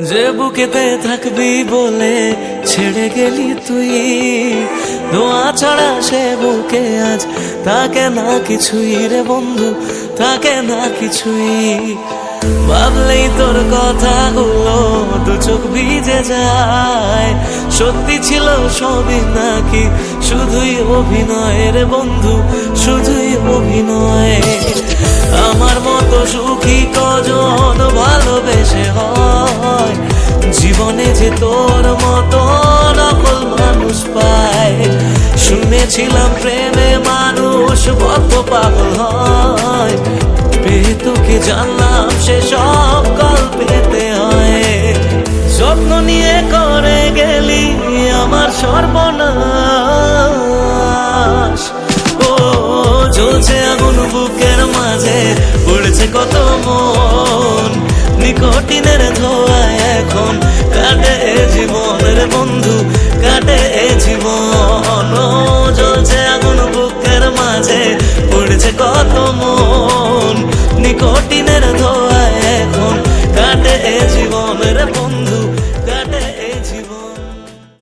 যে বুকেতে থাকবি বলে ছেড়ে গেলি তুই। ধোঁয়া ছাড়া সে বুকে আজ তাকে না কিছুই রে বন্ধু তাকে না কিছুই। ভাবলেই তোর কথা কথাগুলো দু চোখ ভিজে যায়। সত্যি ছিল সবই নাকি শুধুই অভিনয় রে বন্ধু, শুধুই অভিনয়। আমার মতো সুখী কজন ভালোবেসে হয় জীবনে যে তোর মতো নকল মানুষ পায়। শুনেছিলাম প্রেমে মানুষ বদ্ধ পাগল হয়। পেয়ে তোকে জানলাম সে সব গল্পেতে হয়। যত্ন নিয়ে করে গেলি আমার সর্বনাশ। ও, জ্বলছে আগুন বুকের মাঝে পড়েছে কত মন। নিকটিনের ধোয়ায় এখন কাটে জীবনের বন্ধু কাটে জীবন। জ্বলছে আগুন বুকের মাঝে পড়েছে কত